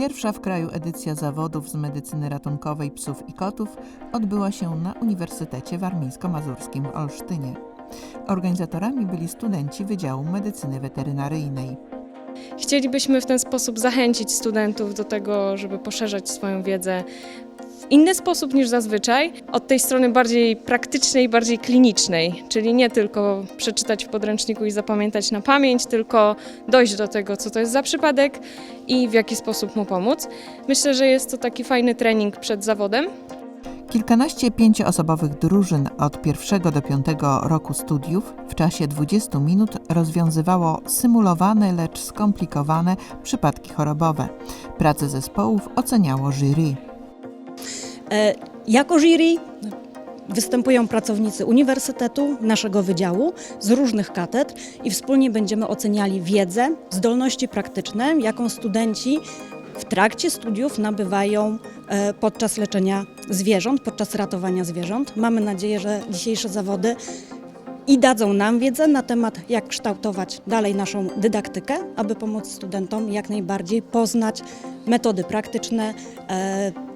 Pierwsza w kraju edycja zawodów z medycyny ratunkowej psów i kotów odbyła się na Uniwersytecie Warmińsko-Mazurskim w Olsztynie. Organizatorami byli studenci Wydziału Medycyny Weterynaryjnej. Chcielibyśmy w ten sposób zachęcić studentów do tego, żeby poszerzać swoją wiedzę inny sposób niż zazwyczaj, od tej strony bardziej praktycznej, bardziej klinicznej, czyli nie tylko przeczytać w podręczniku i zapamiętać na pamięć, tylko dojść do tego, co to jest za przypadek i w jaki sposób mu pomóc. Myślę, że jest to taki fajny trening przed zawodem. Kilkanaście pięcioosobowych drużyn od pierwszego do piątego roku studiów w czasie 20 minut rozwiązywało symulowane, lecz skomplikowane przypadki chorobowe. Pracę zespołów oceniało jury. E, Jako jury występują pracownicy uniwersytetu, naszego wydziału z różnych katedr i wspólnie będziemy oceniali wiedzę, zdolności praktyczne, jaką studenci w trakcie studiów nabywają e, podczas leczenia zwierząt, podczas ratowania zwierząt. Mamy nadzieję, że dzisiejsze zawody i dadzą nam wiedzę na temat, jak kształtować dalej naszą dydaktykę, aby pomóc studentom jak najbardziej poznać metody praktyczne, e,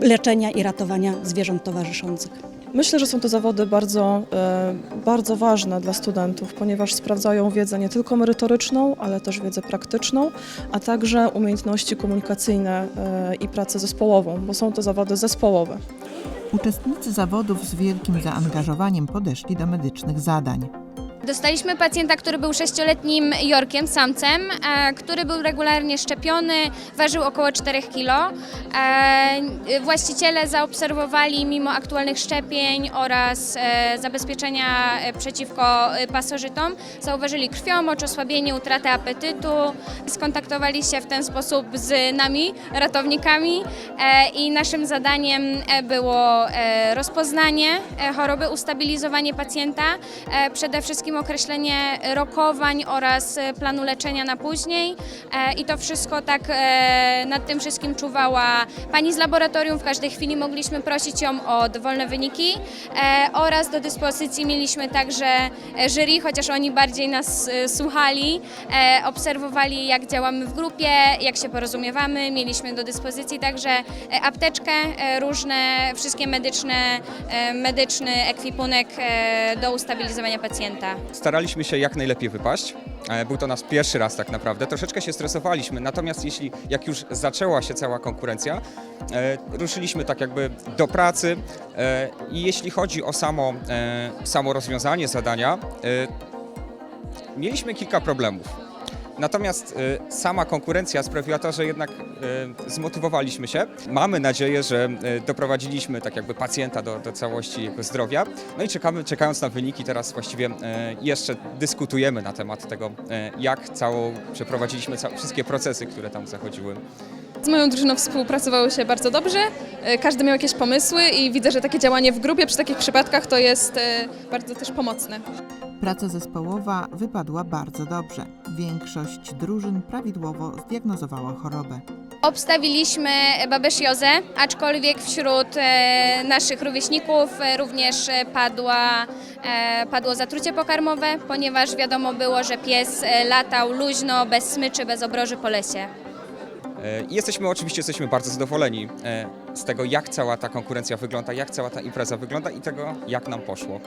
leczenia i ratowania zwierząt towarzyszących. Myślę, że są to zawody bardzo, e, bardzo ważne dla studentów, ponieważ sprawdzają wiedzę nie tylko merytoryczną, ale też wiedzę praktyczną, a także umiejętności komunikacyjne e, i pracę zespołową, bo są to zawody zespołowe. Uczestnicy zawodów z wielkim zaangażowaniem podeszli do medycznych zadań. Dostaliśmy pacjenta, który był sześcioletnim Jorkiem, samcem, e, który był regularnie szczepiony, ważył około 4 kg. E, właściciele zaobserwowali mimo aktualnych szczepień oraz e, zabezpieczenia przeciwko pasożytom, zauważyli krwiomoc, osłabienie, utratę apetytu. Skontaktowali się w ten sposób z nami, ratownikami i naszym zadaniem było rozpoznanie choroby, ustabilizowanie pacjenta, przede wszystkim określenie rokowań oraz e, planu leczenia na później E, i to wszystko tak e, nad tym wszystkim czuwała pani z laboratorium. W każdej chwili mogliśmy prosić ją o dowolne wyniki oraz do dyspozycji mieliśmy także jury, chociaż oni bardziej nas słuchali, obserwowali jak działamy w grupie, jak się porozumiewamy. Mieliśmy do dyspozycji także apteczkę, różne, wszystkie medyczne, medyczny ekwipunek do ustabilizowania pacjenta. Staraliśmy się jak najlepiej wypaść. E, Był to nasz pierwszy raz tak naprawdę. Troszeczkę się stresowaliśmy, natomiast jeśli jak już zaczęła się cała konkurencja, e, ruszyliśmy tak jakby do pracy e, i jeśli chodzi o samo, samo rozwiązanie zadania, mieliśmy kilka problemów. Natomiast e, sama konkurencja sprawiła to, że jednak e, zmotywowaliśmy się. Mamy nadzieję, że e, doprowadziliśmy tak jakby pacjenta do, do całości jego zdrowia. No i czekamy, czekając na wyniki, teraz właściwie jeszcze dyskutujemy na temat tego, jak całą przeprowadziliśmy wszystkie procesy, które tam zachodziły. Z moją drużyną współpracowało się bardzo dobrze. E, Każdy miał jakieś pomysły i widzę, że takie działanie w grupie przy takich przypadkach to jest e, bardzo też pomocne. Praca zespołowa wypadła bardzo dobrze. Większość drużyn prawidłowo zdiagnozowała chorobę. Obstawiliśmy babesiozę, aczkolwiek wśród e, naszych rówieśników również padła, padło zatrucie pokarmowe, ponieważ wiadomo było, że pies latał luźno, bez smyczy, bez obroży po lesie. E, I jesteśmy oczywiście jesteśmy bardzo zadowoleni e, z tego, jak cała ta konkurencja wygląda, jak cała ta impreza wygląda i tego, jak nam poszło.